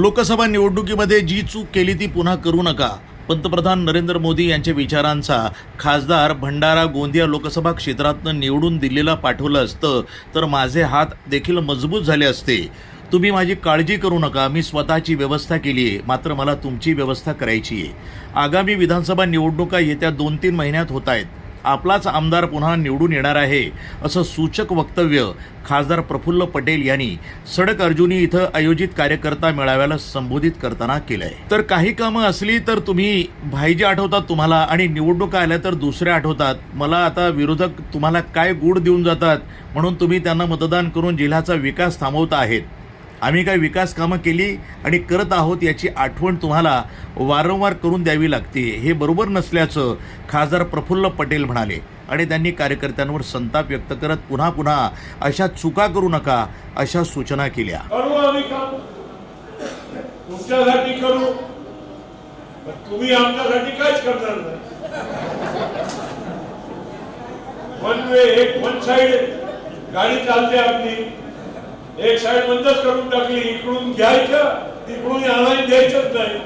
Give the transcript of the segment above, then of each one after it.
लोकसभा निवडणुकीमध्ये जी चूक केली ती पुन्हा करू नका. पंतप्रधान नरेंद्र मोदी यांच्या विचारांचा खासदार भंडारा गोंदिया लोकसभा क्षेत्रातनं निवडून दिल्लीला पाठवलं असतं तर माझे हात देखील मजबूत झाले असते. तुम्ही माझी काळजी करू नका मी स्वतःची व्यवस्था केली आहे मात्र मला तुमची व्यवस्था करायची आहे. आगामी विधानसभा निवडणुका येत्या दोन तीन महिन्यात होत आहेत. आपलाच आमदार पुन्हा निवडून येणार आहे असं सूचक वक्तव्य खासदार प्रफुल्ल पटेल यांनी सडक अर्जुनी इथं आयोजित कार्यकर्ता मेळाव्याला संबोधित करताना केलंय. तर काही कामं असली तर तुम्ही भाईजी आठवतात तुम्हाला आणि निवडणुका आल्या तर दुसऱ्या आठवतात. मला आता विरोधक तुम्हाला काय गुड देऊन जातात म्हणून तुम्ही त्यांना मतदान करून जिल्ह्याचा विकास थांबवता आहेत. आम्ही काही विकास कामं केली आणि करत आहोत याची आठवण तुम्हाला वारंवार करून द्यावी लागते. हे बरोबर नसल्याचं खासदार प्रफुल्ल पटेल म्हणाले आणि त्यांनी कार्यकर्त्यांवर संताप व्यक्त करत पुन्हा पुन्हा अशा चुका करू नका अशा सूचना केल्या. तुमच्यासाठी करू. तुम्ही आमच्यासाठी काहीच करणार नाही. वन वे एक वन साइड गाडी चालते आपली. एक साईड बंदच करून टाकली. इकडून घ्यायचं तिकडून आणायला द्यायचंच नाही.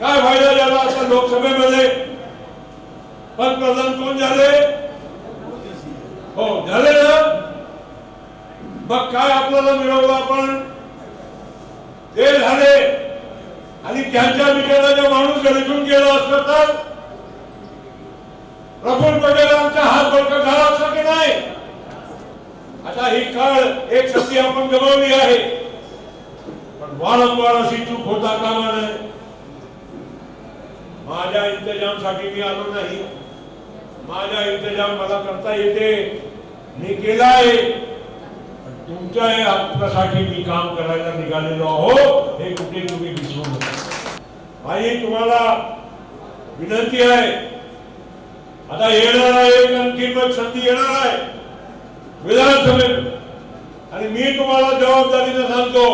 काय फायदा झाला आता लोकसभेमध्ये? पंतप्रधान कोण झाले? हो झाले ना? मग काय आपल्याला मिळवलं आपण? ते झाले. आणि त्यांच्या विचाराचा माणूस गरजून गेला असतात तर? प्रफुल्ल आता ही काळ एक संधी आपण गमावली आहे. पण वारंवार अशी चूक होता कामा नये. माझ्या इंतजामसाठी मी आलो नाही. माझ्या इंतज़ाम मला करता येते. मी केला आहे पण तुमच्या हक्कासाठी मी काम करायला निघालेलो आहो. हे कुठे तुम्ही विसरू नका. माझी तुम्हाला विनंती आहे. आता येणार आहे एक आणखी संधी येणार आहे. विधानसभेत आणि मी तुम्हाला जबाबदारीनं सांगतो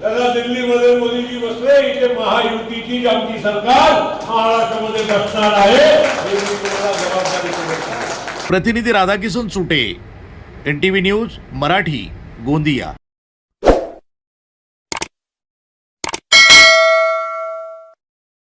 त्याला दिल्लीमध्ये मोदीजी बसले इथे महायुतीची आमची सरकार महाराष्ट्रामध्ये बसणार आहे हे मी तुम्हाला जबाबदारी प्रतिनिधी Radhakishan Sute N T V news Marathi Gondia.